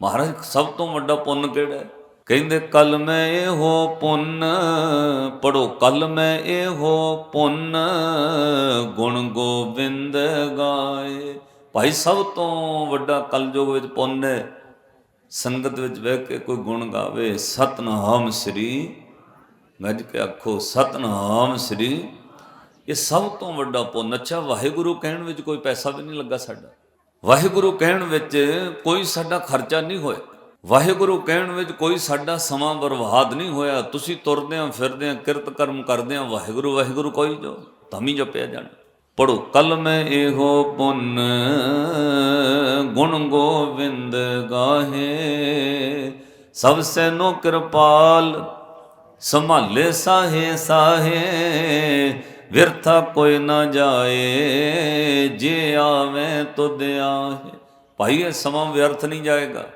ਮਹਾਰਾਜ, ਸਭ ਤੋਂ ਵੱਡਾ ਪੁੰਨ ਕਿਹੜਾ ਕਹਿੰਦੇ ਕਲ ਮੈਂ ਇਹੋ ਪੁੰਨ ਪੜੋ ਕਲ ਮੈਂ ਇਹੋ ਪੁੰਨ ਗੁਣ ਗੋਬਿੰਦ ਗਾਏ। ਭਾਈ, ਸਭ ਤੋਂ ਵੱਡਾ ਕਲਯੁਗ ਵਿੱਚ ਪੁੰਨ ਹੈ। ਸੰਗਤ ਵਿੱਚ ਬਹਿ ਕੇ ਕੋਈ ਗੁਣ ਗਾਵੇ, ਸਤਨਾਮ ਸ੍ਰੀ ਗੱਜ ਕੇ ਆਖੋ, ਸਤਨਾਮ ਸ੍ਰੀ, ਇਹ ਸਭ ਤੋਂ ਵੱਡਾ ਪੁੰਨ। ਅੱਛਾ, ਵਾਹਿਗੁਰੂ ਕਹਿਣ ਵਿੱਚ ਕੋਈ ਪੈਸਾ ਵੀ ਨਹੀਂ ਲੱਗਾ ਸਾਡਾ। ਵਾਹਿਗੁਰੂ ਕਹਿਣ ਵਿੱਚ ਕੋਈ ਸਾਡਾ ਖਰਚਾ ਨਹੀਂ ਹੋਇਆ। ਵਾਹਿਗੁਰੂ ਕਹਿਣ ਵਿੱਚ ਕੋਈ ਸਾਡਾ ਸਮਾਂ ਬਰਬਾਦ ਨਹੀਂ ਹੋਇਆ। ਤੁਸੀਂ ਤੁਰਦੇ ਆਂ ਫਿਰਦੇ ਆਂ ਕਿਰਤ ਕਰਮ ਕਰਦੇ ਆਂ ਵਾਹਿਗੁਰੂ ਵਾਹਿਗੁਰੂ ਕੋਈ ਜੋ ਧਮੀ ਜਪਿਆ ਜਾਣਾ। ਪੜੋ ਕਲ ਮੈਂ ਇਹੋ ਪੁੰਨ ਗੁਣ ਗੋਬਿੰਦ ਗਾਹੇ। ਸਭ ਸੈਨੋ ਕਿਰਪਾਲ ਸੰਭਾਲੇ ਸਾਹੇ ਸਾਹੇ। ਵਿਰਥਾ ਕੋਈ ਨਾ ਜਾਏ। ਜੇ ਆਵੇਂ ਤੁਧ ਆਹੇ। ਭਾਈ ਇਹ ਸਮਾਂ ਵਿਅਰਥ ਨਹੀਂ ਜਾਏਗਾ।